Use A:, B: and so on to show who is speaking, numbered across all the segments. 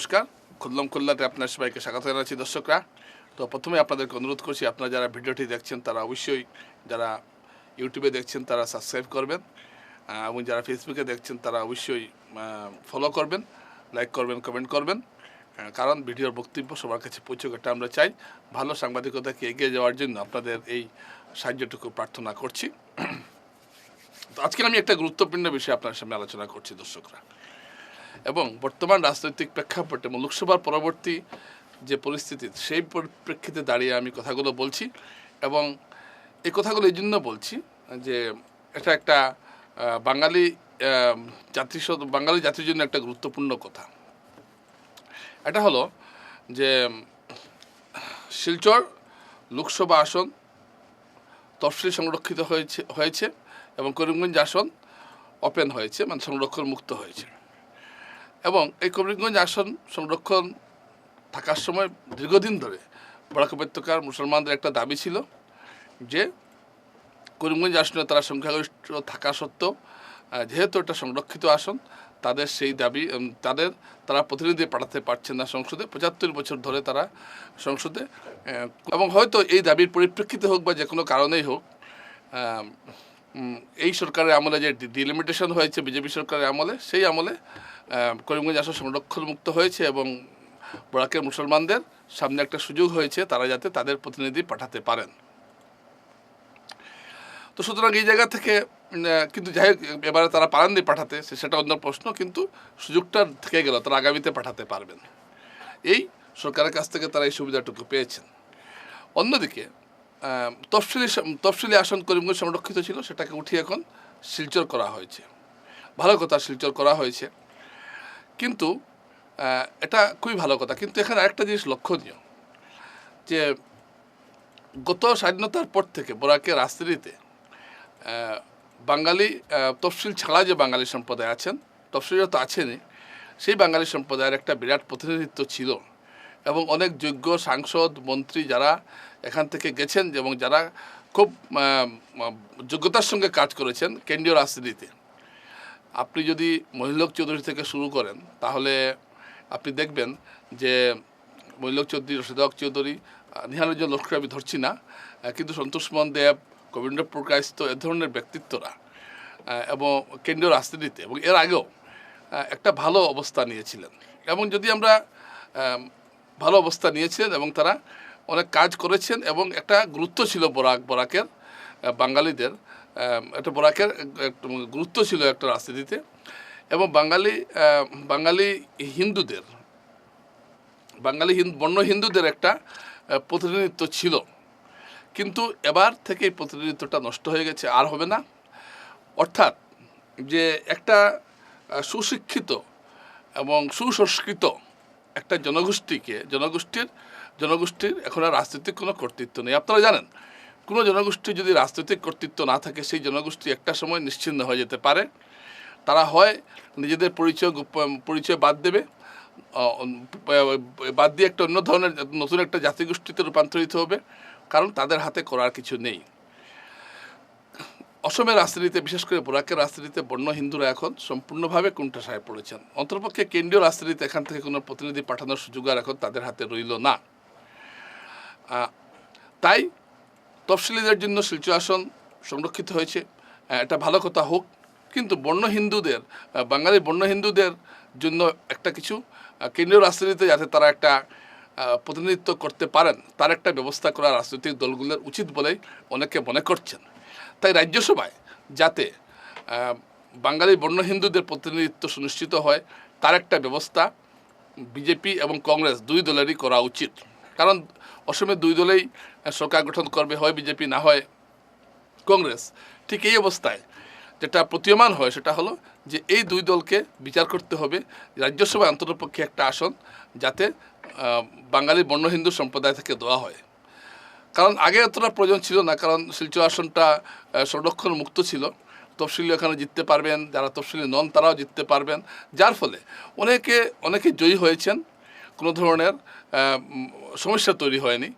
A: নমস্কার। খুল্লম খুল্লাতে আপনার সবাইকে স্বাগত জানাচ্ছি দর্শকরা। তো প্রথমে আপনাদেরকে অনুরোধ করছি, আপনারা যারা ভিডিওটি দেখছেন, তারা অবশ্যই যারা ইউটিউবে দেখছেন, তারা সাবস্ক্রাইব করবেন। এবং যারা ফেসবুকে দেখছেন, তারা অবশ্যই ফলো করবেন লাইক করবেন কমেন্ট করবেন। কারণ ভিডিওর বক্তব্য সবার কাছে পৌঁছুক, এটা আমরা চাই। ভালো সাংবাদিকতাকে এগিয়ে যাওয়ার জন্য আপনাদের এই সাহায্যটুকু প্রার্থনা করছি। তো আজকে আমি একটা গুরুত্বপূর্ণ বিষয় আপনার সামনে আলোচনা করছি দর্শকরা। এবং বর্তমান রাজনৈতিক প্রেক্ষাপটে এবং লোকসভার পরবর্তী যে পরিস্থিতি সেই পরিপ্রেক্ষিতে দাঁড়িয়ে আমি কথাগুলো বলছি এবং এই কথাগুলো এই জন্য বলছি যে এটা একটা বাঙালি আহ, জাতি বাঙালি জাতির জন্য একটা গুরুত্বপূর্ণ কথা। এটা হলো যে শিলচর লোকসভা আসন তফসিল সংরক্ষিত হয়েছে হয়েছে এবং করিমগঞ্জ আসন ওপেন হয়েছে মানে সংরক্ষণ মুক্ত হয়েছে। এবং এই কবিরগঞ্জ আসন সংরক্ষণ থাকার সময় দীর্ঘদিন ধরে বরাক উপত্যকার মুসলমানদের একটা দাবি ছিল যে করিমগঞ্জ আসনে তারা সংখ্যাগরিষ্ঠ থাকা সত্ত্বেও যেহেতু এটা সংরক্ষিত আসন, তাদের সেই দাবি তাদের তারা প্রতিনিধি পাঠাতে পারছেন না সংসদে। পঁচাত্তর বছর ধরে তারা সংসদে এবং হয়তো এই দাবির পরিপ্রেক্ষিতে হোক বা যে কোনো কারণেই হোক এই সরকারের আমলে যে ডিলিমিটেশন হয়েছে, বিজেপি সরকারের আমলে, সেই আমলে করিমগঞ্জ আসন সংরক্ষণ মুক্ত হয়েছে এবং বরাকের মুসলমানদের সামনে একটা সুযোগ হয়েছে, তারা যাতে তাদের প্রতিনিধি পাঠাতে পারেন। তো সুতরাং এই জায়গা থেকে কিন্তু যাই হোক, এবারে তারা পারেননি পাঠাতে সেটা অন্য প্রশ্ন, কিন্তু সুযোগটা থেকে গেল, তারা আগামীতে পাঠাতে পারবেন। এই সরকারের কাছ থেকে তারা এই সুবিধাটুকু পেয়েছেন। অন্যদিকে তফসিলি তফসিলি আসন করিমগঞ্জ সংরক্ষিত ছিল, সেটাকে উঠিয়ে এখন শিলচর করা হয়েছে। ভালো কথা, শিলচর করা হয়েছে। কিন্তু এটা খুবই ভালো কথা। কিন্তু এখানে আরেকটা জিনিস লক্ষণীয়, যে গত স্বাধীনতার পর থেকে বরাকের রাজনীতিতে বাঙালি তফসিল ছাড়া যে বাঙালি সম্প্রদায় আছেন, তফসিলরা তো আছেনই, সেই বাঙালি সম্প্রদায়ের একটা বিরাট প্রতিনিধিত্ব ছিল এবং অনেক যোগ্য সাংসদ, মন্ত্রী যারা এখান থেকে গেছেন এবং যারা খুব যোগ্যতার সঙ্গে কাজ করেছেন কেন্দ্রীয় রাজনীতিতে আপনি যদি মহিলক চৌধুরী থেকে শুরু করেন, তাহলে আপনি দেখবেন যে মহিলক চৌধুরী রশিদক চৌধুরী নিহারঞ্জন লস্কর আমি ধরছি না কিন্তু সন্তোষ মন দেব গোবিন্দ প্রকাশিত এ ধরনের ব্যক্তিত্বরা এবং কেন্দ্রীয় রাজনীতিতে, এবং এর আগেও একটা ভালো অবস্থা নিয়েছিলেন। এবং যদি আমরা ভালো অবস্থা নিয়েছিলেন এবং তারা অনেক কাজ করেছেন, এবং একটা গুরুত্ব ছিল বরাক, বরাকের বাঙালিদের একটা বরাকের গুরুত্ব ছিল একটা রাজনীতিতে। এবং বাঙালি বাঙালি হিন্দুদের, বাঙালি হিন্দু বন্য হিন্দুদের একটা প্রতিনিধিত্ব ছিল। কিন্তু এবার থেকে এই প্রতিনিধিত্বটা নষ্ট হয়ে গেছে, আর হবে না। অর্থাৎ যে একটা সুশিক্ষিত এবং সুসংস্কৃত একটা জনগোষ্ঠীকে, জনগোষ্ঠীর জনগোষ্ঠীর এখন আর রাজনীতির কোনো কর্তৃত্ব নেই। আপনারা জানেন কোনো জনগোষ্ঠী যদি রাজনৈতিক কর্তৃত্ব না থাকে, সেই জনগোষ্ঠী একটা সময় নিশ্চিন্ন হয়ে যেতে পারে। তারা হয় নিজেদের পরিচয় পরিচয় বাদ দেবে। বাদ দিয়ে একটা অন্য ধরনের, নতুন একটা জাতিগোষ্ঠীতে রূপান্তরিত হবে, কারণ তাদের হাতে করার কিছু নেই। অসমের রাজনীতিতে, বিশেষ করে বোরাকের রাজনীতিতে বন্য হিন্দুরা এখন সম্পূর্ণভাবে কুণ্ঠাসায় পড়েছেন। অন্তর্পক্ষে কেন্দ্রীয় রাজনীতিতে এখান থেকে কোনো প্রতিনিধি পাঠানোর সুযোগ আর এখন তাদের হাতে রইল না। তাই তফসিলিদের জন্য শিলচর আসন সংরক্ষিত হয়েছে। এটা ভালো কথা হোক, কিন্তু বন্য হিন্দুদের বাঙালি বন্য হিন্দুদের জন্য একটা কিছু কেন্দ্রীয় রাজনীতিতে যাতে তারা একটা প্রতিনিধিত্ব করতে পারেন, তার একটা ব্যবস্থা করা রাজনৈতিক দলগুলোর উচিত বলেই অনেকে মনে করছেন। তাই রাজ্যসভায় যাতে বাঙালি বন্য হিন্দুদের প্রতিনিধিত্ব সুনিশ্চিত হয়, তার একটা ব্যবস্থা বিজেপি এবং কংগ্রেস দুই দলেরই করা উচিত। কারণ অসমে দুই দলেই সরকার গঠন করবে, হয় বিজেপি, না হয় কংগ্রেস। ঠিক এই অবস্থায় যেটা প্রতীয়মান হয় সেটা হলো যে এই দুই দলকে বিচার করতে হবে, রাজ্যসভায় অন্ততপক্ষে একটা আসন যাতে বাঙালি বন্য হিন্দু সম্প্রদায় থেকে দেওয়া হয়। কারণ আগে এতটা প্রয়োজন ছিল না, কারণ শিলচর আসনটা সংরক্ষণ মুক্ত ছিল। তফসিলি এখানে জিততে পারবেন, যারা তফসিলি নন তারাও জিততে পারবেন। যার ফলে অনেকে অনেকে জয়ী হয়েছেন। কোনো ধরনের সমস্যা তৈরি হয়নি।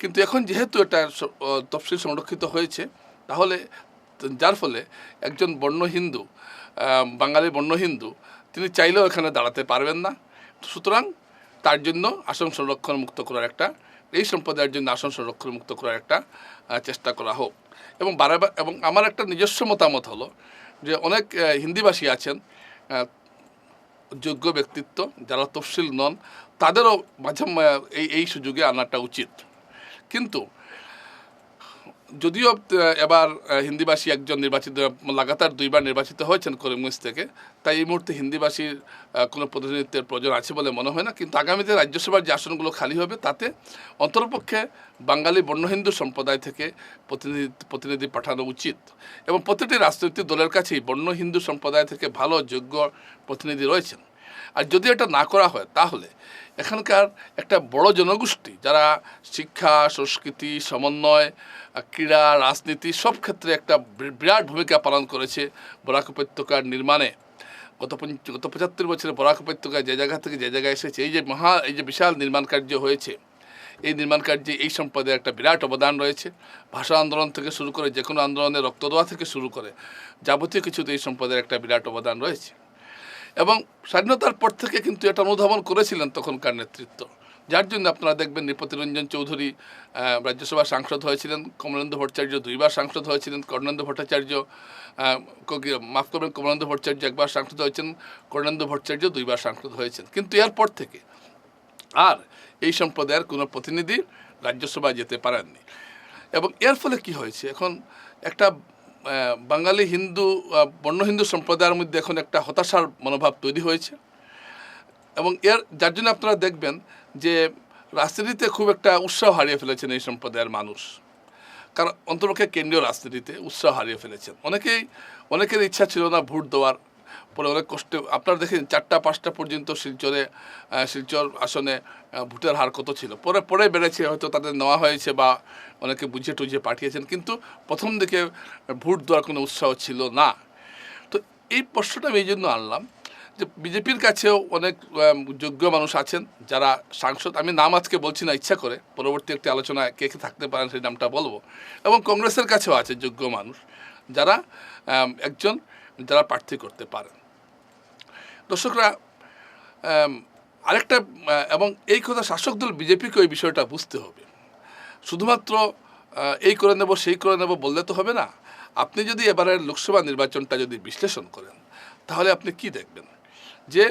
A: কিন্তু এখন যেহেতু এটা তফসিল সংরক্ষিত হয়েছে, তাহলে যার ফলে একজন বর্ণ হিন্দু বাঙালি বর্ণ হিন্দু, তিনি চাইলেও এখানে দাঁড়াতে পারবেন না। সুতরাং তার জন্য আসন সংরক্ষণ মুক্ত করার একটা, এই সম্প্রদায়ের জন্য আসন সংরক্ষণ মুক্ত করার একটা চেষ্টা করা হোক। এবং বারবার এবং আমার একটা নিজস্ব মতামত হলো যে অনেক হিন্দিভাষী আছেন যোগ্য ব্যক্তিত্ব যারা তফসিল নন তাদেরও মাঝে এই এই সুযোগে আনাটা উচিত। কিন্তু যদিও এবার হিন্দিভাষী একজন নির্বাচিত, লাগাতার দুইবার নির্বাচিত হয়েছেন করিমগঞ্জ থেকে, তাই এই মুহূর্তে হিন্দিভাষীর কোনো প্রতিনিধিত্বের প্রয়োজন আছে বলে মনে হয় না। কিন্তু আগামীতে রাজ্যসভার যে আসনগুলো খালি হবে, তাতে অন্তরপক্ষে বাঙালি বন্য হিন্দু সম্প্রদায় থেকে প্রতিনিধি প্রতিনিধি পাঠানো উচিত। এবং প্রতিটি রাজনৈতিক দলের কাছেই বর্ণ হিন্দু সম্প্রদায় থেকে ভালো, যোগ্য প্রতিনিধি রয়েছেন। আর যদি এটা না করা হয়, তাহলে এখানকার একটা বড় জনগোষ্ঠী, যারা শিক্ষা, সংস্কৃতি, সমন্বয়, ক্রীড়া, রাজনীতি সব ক্ষেত্রে একটা বিরাট ভূমিকা পালন করেছে বরাক উপত্যকার নির্মাণে। গত গত পঁচাত্তর বছরে বরাক উপত্যকায় যে জায়গা থেকে যে জায়গায় এসেছে, এই যে মহা, এই যে বিশাল নির্মাণ কার্য হয়েছে, এই নির্মাণ কার্যে এই সম্প্রদায়ের একটা বিরাট অবদান রয়েছে। ভাষা আন্দোলন থেকে শুরু করে যে কোনো আন্দোলনে রক্ত দেওয়া থেকে শুরু করে যাবতীয় কিছুতে এই সম্প্রদায়ের একটা বিরাট অবদান রয়েছে। এবং স্বাধীনতার পর থেকে কিন্তু এটা অনুধাবন করেছিলেন তখনকার নেতৃত্ব। যার জন্য আপনারা দেখবেন নৃপতি রঞ্জন চৌধুরী রাজ্যসভার সাংসদ হয়েছিলেন, কমলেন্দু ভট্টাচার্য দুইবার সাংসদ হয়েছিলেন, কর্ণেন্দু ভট্টাচার্য মাফ করবেন, কমলেন্দু ভট্টাচার্য একবার সাংসদ হয়েছেন, কর্ণেন্দু ভট্টাচার্য দুইবার সাংসদ হয়েছেন। কিন্তু এরপর থেকে আর এই সম্প্রদায়ের কোনো প্রতিনিধি রাজ্যসভায় যেতে পারেননি। এবং এর ফলে কি হয়েছে? এখন একটা বাঙালি হিন্দু বর্ণ হিন্দু সম্প্রদায়ের মধ্যে এখন একটা হতাশার মনোভাব তৈরি হয়েছে। এবং এর, যার জন্য আপনারা দেখবেন যে রাজনীতিতে খুব একটা উৎসাহ হারিয়ে ফেলেছেন এই সম্প্রদায়ের মানুষ। কারণ অন্তর্পক্ষে কেন্দ্রীয় রাজনীতিতে উৎসাহ হারিয়ে ফেলেছেন। অনেকেই, অনেকের ইচ্ছা ছিল না ভোট দেওয়ার। পরে অনেক কষ্টে। আপনারা দেখেন চারটা, পাঁচটা পর্যন্ত শিলচরে শিলচর আসনে ভোটের হার কত ছিল? পরে পরে বেড়েছে, হয়তো তাদের নেওয়া হয়েছে বা অনেকে বুঝিয়ে টুঝিয়ে পাঠিয়েছেন, কিন্তু প্রথম দিকে ভোট দেওয়ার কোনো উৎসাহ ছিল না। তো এই প্রশ্নটা আমি এই জন্য আনলাম যে বিজেপির কাছেও অনেক যোগ্য মানুষ আছেন, যারা সাংসদ। আমি নাম আজকে বলছি না, ইচ্ছা করে, পরবর্তী একটি আলোচনায় কে কে থাকতে পারেন সেই নামটা বলব। এবং কংগ্রেসের কাছেও আছে যোগ্য মানুষ, যারা একজন যারা প্রার্থী করতে পারেন। দর্শকরা আরেকটা এবং এই কথা শাসক দল, বিজেপিকে ওই বিষয়টা বুঝতে হবে। শুধুমাত্র এই করে নেব, সেই করে নেব বললে তো হবে না। আপনি যদি এবারের লোকসভা নির্বাচনটা যদি বিশ্লেষণ করেন, তাহলে আপনি কি দেখবেন? যে,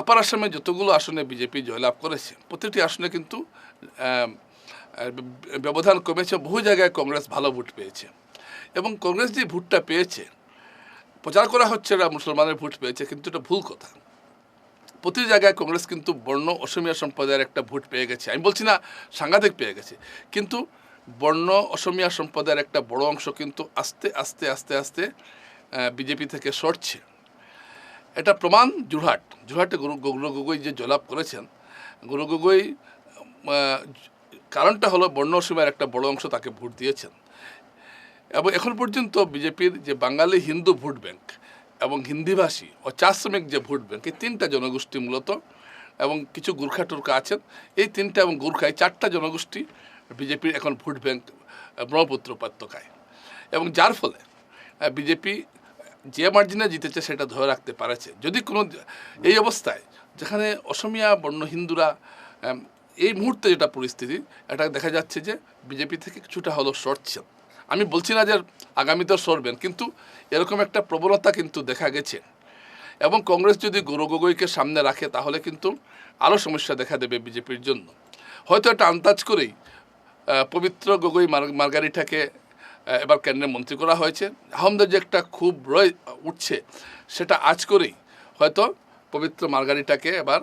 A: আপার আসামে যতগুলো আসনে বিজেপি জয়লাভ করেছে, প্রতিটি আসনে কিন্তু ব্যবধান কমেছে, বহু জায়গায় কংগ্রেস ভালো ভোট পেয়েছে। এবং কংগ্রেস যে ভোটটা পেয়েছে প্রচার করা হচ্ছে এরা মুসলমানের ভোট পেয়েছে, কিন্তু এটা ভুল কথা। প্রতি জায়গায় কংগ্রেস কিন্তু বর্ণ অসমীয়া সম্প্রদায়ের একটা ভোট পেয়ে গেছে। আমি বলছি না, সাংঘাতিক পেয়ে গেছে। কিন্তু বর্ণ অসমীয়া সম্প্রদায়ের একটা বড় অংশ কিন্তু আস্তে আস্তে আস্তে আস্তে বিজেপি থেকে সরছে। এটা প্রমাণ জুরহাট। জুরহাটে গুরু গৌর গগৈ যে জলাপ করেছেন, গুরু গগৈ কারণটা হলো বর্ণ অসীমার একটা বড় অংশ তাকে ভোট দিয়েছেন। এবং এখন পর্যন্ত বিজেপির যে বাঙালি হিন্দু ভোট ব্যাংক এবং হিন্দিভাষী ও চা শ্রমিক যে ভোট ব্যাংক, এই তিনটা জনগোষ্ঠী মূলত এবং কিছু গুর্খা টুর্খা আছেন। এই তিনটা এবং গুর্খা, এই চারটা জনগোষ্ঠী বিজেপির এখন ভোট ব্যাংক ব্রহ্মপুত্র উপত্যকায়। এবং যার ফলে বিজেপি যে মার্জিনে জিতেছে সেটা ধরে রাখতে পারেছে। যদি কোনো, এই অবস্থায় যেখানে অসমিয়া বর্ণ হিন্দুরা এই মুহূর্তে যেটা পরিস্থিতি, এটা দেখা যাচ্ছে যে বিজেপি থেকে কিছুটা হলো সরছেন। আমি বলছি না যে আগামীতেও সরবেন, কিন্তু এরকম একটা প্রবণতা কিন্তু দেখা গেছে। এবং কংগ্রেস যদি গৌর গগৈকে সামনে রাখে, তাহলে কিন্তু আরও সমস্যা দেখা দেবে বিজেপির জন্য। হয়তো একটা আন্দাজ করেই পবিত্র গগৈ মার- মার্গারিটাকে এবার কেন্দ্রে মন্ত্রী করা হয়েছে। আহমদের যে একটা খুব রয়ে, উঠছে, সেটা আজ করেই হয়তো পবিত্র মার্গারিটাকে এবার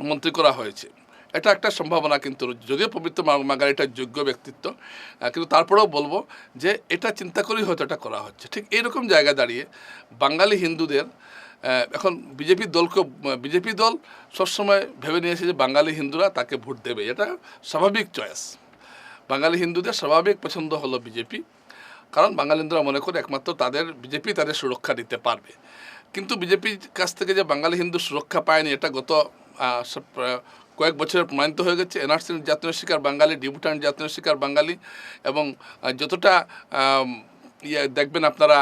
A: মন্ত্রী করা হয়েছে। এটা একটা সম্ভাবনা কিন্তু। যদিও পবিত্র মা- মার্গারিটার যোগ্য ব্যক্তিত্ব কিন্তু তারপরেও বলব যে এটা চিন্তা করেই হয়তো এটা করা হচ্ছে। ঠিক এইরকম জায়গায় দাঁড়িয়ে বাঙালি হিন্দুদের এখন বিজেপি দলকে বিজেপি দল সবসময় ভেবে নিয়েছে যে বাঙালি হিন্দুরা তাকে ভোট দেবে। এটা স্বাভাবিক চয়েস। বাঙালি হিন্দুদের স্বাভাবিক পছন্দ হলো বিজেপি, কারণ বাঙালি হিন্দুরা মনে করে একমাত্র তাদের, বিজেপি তাদের সুরক্ষা দিতে পারবে। কিন্তু বিজেপির কাছ থেকে যে বাঙালি হিন্দু সুরক্ষা পায়নি, এটা গত কয়েক বছরে প্রমাণিত হয়ে গেছে, এনআরসি জাতীয় শিকার বাঙালি ডিপুটান জাতীয় শিকার বাঙালি এবং যতটা ইয়ে দেখবেন আপনারা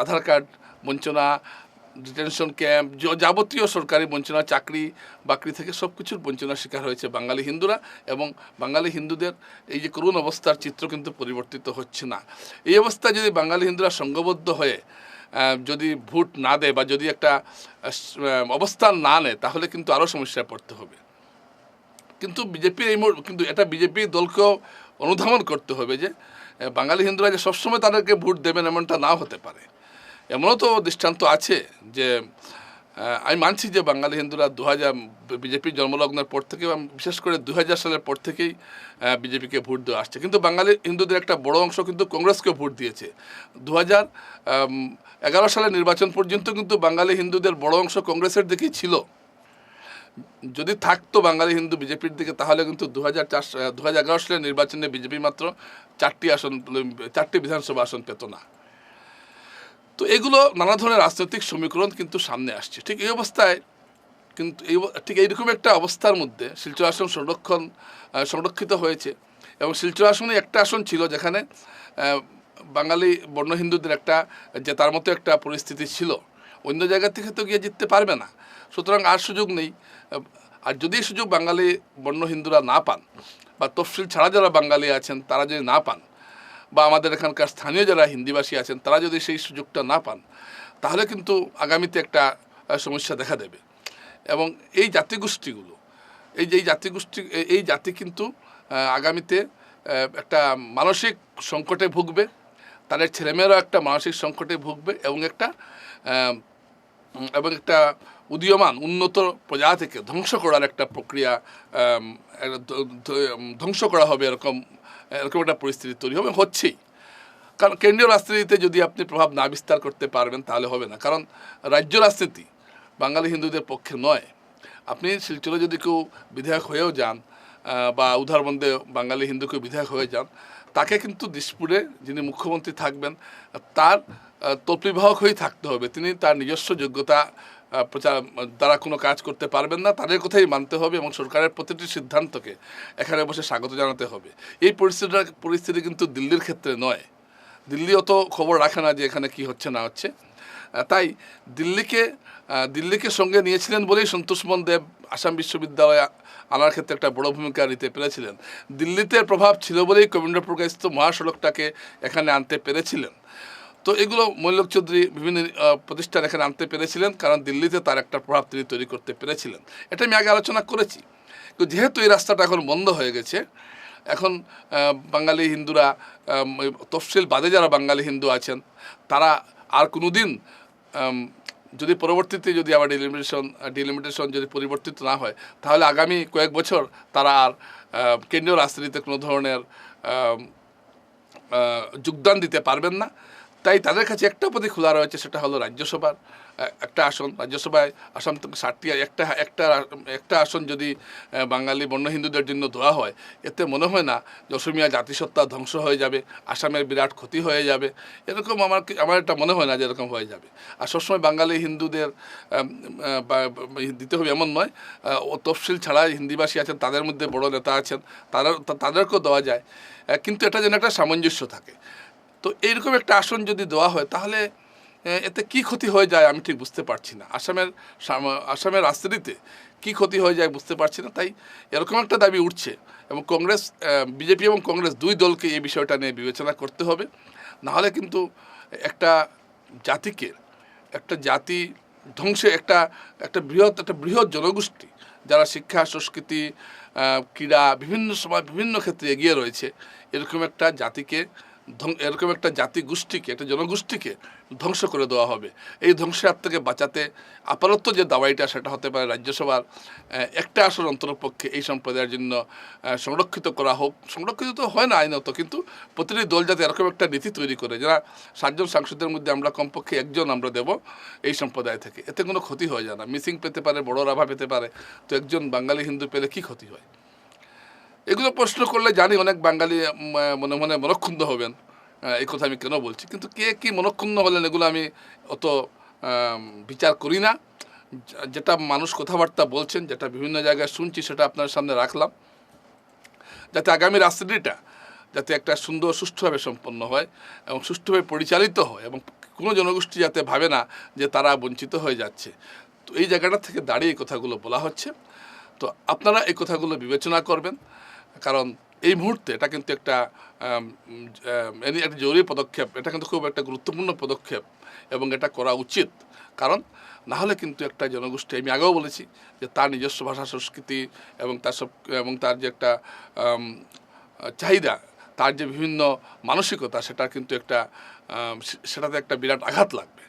A: আধার কার্ড, বঞ্চনা, ডিটেনশন ক্যাম্প যাবতীয় সরকারি বঞ্চনা, চাকরি, বাকরি থেকে সব কিছুর বঞ্চনার শিকার হয়েছে বাঙালি হিন্দুরা এবং বাঙালি হিন্দুদের এই যে করুণ অবস্থার চিত্র কিন্তু পরিবর্তিত হচ্ছে না। এই অবস্থায় যদি বাঙালি হিন্দুরা সংঘবদ্ধ হয়ে যদি ভোট না দেয় বা যদি একটা অবস্থান না নেয়, তাহলে কিন্তু আরও সমস্যায় পড়তে হবে। কিন্তু বিজেপির এই কিন্তু এটা বিজেপি দলকেও অনুধাবন করতে হবে যে বাঙালি হিন্দুরা যে সবসময় তাদেরকে ভোট দেবেন এমনটা নাও হতে পারে। এমনও তো দৃষ্টান্ত আছে যে আমি মানছি যে বাঙালি হিন্দুরা দু হাজার বিজেপির জন্মলগ্নের পর থেকে এবং বিশেষ করে দু হাজার সালের পর থেকেই বিজেপিকে ভোট দেওয়া আসছে। কিন্তু বাঙালি হিন্দুদের একটা বড় অংশ কিন্তু কংগ্রেসকে ভোট দিয়েছে। দু হাজার এগারো সালের নির্বাচন পর্যন্ত কিন্তু বাঙালি হিন্দুদের বড় অংশ কংগ্রেসের দিকেই ছিল। যদি থাকতো বাঙালি হিন্দু বিজেপির দিকে, তাহলে কিন্তু দু হাজার চার এগারো সালের নির্বাচনে বিজেপি মাত্র চারটি আসন চারটি বিধানসভা আসন পেত না। তো এগুলো নানা ধরনের রাজনৈতিক সমীকরণ কিন্তু সামনে আসছে। ঠিক এই অবস্থায় কিন্তু এই, ঠিক এইরকম একটা অবস্থার মধ্যে শিলচর আসন সংরক্ষণ সংরক্ষিত হয়েছে এবং শিলচর আসনে একটা আসন ছিল যেখানে বাঙালি বর্ণ হিন্দুদের একটা জেতার মতো একটা পরিস্থিতি ছিল। অন্য জায়গা থেকে তো গিয়ে জিততে পারবে না। সুতরাং আর সুযোগ নেই। আর যদি এই সুযোগ বাঙালি বর্ণ হিন্দুরা না পান, বা তফসিল ছাড়া যারা বাঙালি আছেন, তারা যদি না পান, বা আমাদের এখানকার স্থানীয় যারা হিন্দিভাষী আছেন, তারা যদি সেই সুযোগটা না পান, তাহলে কিন্তু আগামীতে একটা সমস্যা দেখা দেবে। এবং এই জাতিগোষ্ঠীগুলো, এই যে এই জাতিগোষ্ঠী এই জাতি কিন্তু আগামীতে একটা মানসিক সংকটে ভুগবে, তাদের ছেলেমেয়েরাও একটা মানসিক সংকটে ভুগবে এবং একটা এবং একটা উদীয়মান উন্নত প্রজাতিকে ধ্বংস করার একটা প্রক্রিয়া ধ্বংস করা হবে এরকম এরকম একটা পরিস্থিতি তৈরি হবে হচ্ছেই। কারণ কেন্দ্রীয় রাজনীতিতে যদি আপনি প্রভাব না বিস্তার করতে পারবেন তাহলে হবে না। কারণ রাজ্য রাজনীতি বাঙালি হিন্দুদের পক্ষে নয়। আপনি শিলচরে যদি কেউ বিধায়ক হয়েও যান বা উদাহরণবন্ধে বাঙালি হিন্দু কেউ বিধায়ক হয়ে যান তাকে কিন্তু দিসপুরে যিনি মুখ্যমন্ত্রী থাকবেন তার আহ, তল্পিবাহক হয়েই থাকতে হবে। তিনি তার নিজস্ব যোগ্যতা প্রচার দ্বারা কোনো কাজ করতে পারবেন না, তাদের কথাই মানতে হবে এবং সরকারের প্রতিটি সিদ্ধান্তকে এখানে বসে স্বাগত জানাতে হবে। এই পরিস্থিতিটা, পরিস্থিতি কিন্তু দিল্লির ক্ষেত্রে নয়। দিল্লি অত খবর রাখে না যে এখানে কি হচ্ছে, না হচ্ছে। তাই দিল্লিকে দিল্লিকে সঙ্গে নিয়েছিলেন বলেই সন্তোষমন দেব আসাম বিশ্ববিদ্যালয়ে আনার ক্ষেত্রে একটা বড় ভূমিকা নিতে পেরেছিলেন। দিল্লিতে প্রভাব ছিল বলেই কবীন্দ্রপ্রকাশিত মহাসড়কটাকে এখানে আনতে পেরেছিলেন। তো এগুলো মৈলক চৌধুরী বিভিন্ন প্রতিষ্ঠান এখানে আনতে পেরেছিলেন, কারণ দিল্লিতে তার একটা প্রভাব তিনি তৈরি করতে পেরেছিলেন। এটা আমি আগে আলোচনা করেছি। তো যেহেতু এই রাস্তাটা এখন বন্ধ হয়ে গেছে, এখন বাঙালি হিন্দুরা তফসিল বাদে যারা বাঙালি হিন্দু আছেন, তারা আর কোনো দিন যদি পরবর্তীতে যদি আবার ডিলিমিটেশন ডিলিমিটেশন যদি পরিবর্তিত না হয়, তাহলে আগামী কয়েক বছর তারা আর কেন্দ্রীয় রাজনীতিতে কোনো ধরনের যোগদান দিতে পারবেন না। তাই তাদের কাছে একটা পদে খোলা রয়েছে, সেটা হলো রাজ্যসভার একটা আসন। রাজ্যসভায় আসাম থেকে ষাটটি একটা একটা একটা আসন যদি বাঙালি বন্য হিন্দুদের জন্য দেওয়া হয়, এতে মনে হয় না অসমিয়া জাতিসত্তা ধ্বংস হয়ে যাবে, আসামের বিরাট ক্ষতি হয়ে যাবে। এরকম আমার আমার এটা মনে হয় না যে এরকম হয়ে যাবে। আর সবসময় বাঙালি হিন্দুদের দিতে হবে এমন নয় ও তফসিল ছাড়া হিন্দিভাষী আছেন, তাদের মধ্যে বড় নেতা আছেন তাদের তাদেরকেও দেওয়া যায়। কিন্তু এটা যেন একটা সামঞ্জস্য থাকে। তো এইরকম একটা আসন যদি দেওয়া হয়, তাহলে এতে কি ক্ষতি হয়ে যায় আমি ঠিক বুঝতে পারছি না। আসামের আসামের রাজনীতিতে কি ক্ষতি হয়ে যায় বুঝতে পারছি না, তাই এরকম একটা দাবি উঠছে এবং কংগ্রেস বিজেপি এবং কংগ্রেস দুই দলকে এই বিষয়টা নিয়ে বিবেচনা করতে হবে। নাহলে কিন্তু একটা জাতিকে, একটা জাতি ধ্বংসে, একটা একটা বৃহৎ একটা বৃহৎ জনগোষ্ঠী যারা শিক্ষা, সংস্কৃতি ক্রীড়া, বিভিন্ন সময় বিভিন্ন ক্ষেত্রে এগিয়ে রয়েছে, এরকম একটা জাতিকে এরকম একটা জাতি গোষ্ঠীকে একটা জনগোষ্ঠীকে ধ্বংস করে দেওয়া হবে। এই থেকে বাঁচাতে আপাতত যে দাওয়াইটা, সেটা হতে পারে রাজ্যসভার একটা আসন অন্তরপক্ষে এই সম্প্রদায়ের জন্য সংরক্ষিত করা হোক। সংরক্ষিত তো হয় না আইনত, কিন্তু প্রতিটি দল যাতে এরকম একটা নীতি তৈরি করে, যারা সাতজন সাংসদের মধ্যে আমরা কমপক্ষে একজন আমরা দেব এই সম্প্রদায় থেকে। এতে কোনো ক্ষতি হয় না। মিসিং পেতে পারে বড় রাভা পেতে পারে। তো একজন বাঙালি হিন্দু পেলে কি ক্ষতি হয়? এগুলো প্রশ্ন করলে জানি অনেক বাঙালি মনে মনে মনক্ষুণ্ণ হবেন। এই কথা আমি কেন বলছি? কিন্তু কে, কি মনক্ষুণ্ণ হলেন এগুলো আমি অত বিচার করি না। যেটা মানুষ কথাবার্তা বলছেন, যেটা বিভিন্ন জায়গায় শুনছি, সেটা আপনার সামনে রাখলাম। যাতে আগামী রাজনীতিটা যাতে একটা সুন্দর, সুষ্ঠুভাবে সম্পন্ন হয় এবং সুষ্ঠুভাবে পরিচালিত হয় এবং কোনো জনগোষ্ঠী যাতে ভাবে না যে তারা বঞ্চিত হয়ে যাচ্ছে। তো এই জায়গাটা থেকে দাঁড়িয়ে এই কথাগুলো বলা হচ্ছে। তো আপনারা এই কথাগুলো বিবেচনা করবেন। কারণ এই মুহূর্তে এটা কিন্তু একটা একটা জরুরি পদক্ষেপ, এটা কিন্তু খুব একটা গুরুত্বপূর্ণ পদক্ষেপ এবং এটা করা উচিত। কারণ না হলে কিন্তু একটা জনগোষ্ঠী, আমি আগেও বলেছি যে তার নিজস্ব ভাষা, সংস্কৃতি এবং তার সব, এবং তার যে একটা চাহিদা, তার যে বিভিন্ন মানসিকতা সেটা কিন্তু একটা সেটাতে একটা বিরাট আঘাত লাগবে।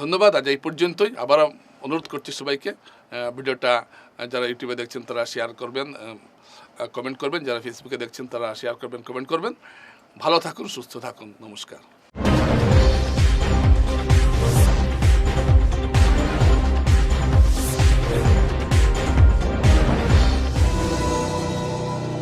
A: ধন্যবাদ, আজ এই পর্যন্তই। আবারও অনুরোধ করছি সবাইকে ভিডিওটা যারা ইউটিউবে দেখছেন তারা শেয়ার করবেন কমেন্ট করবেন। যারা ফেসবুকে দেখছেন, তারা শেয়ার করবেন কমেন্ট করবেন। ভালো থাকুন, সুস্থ থাকুন। নমস্কার।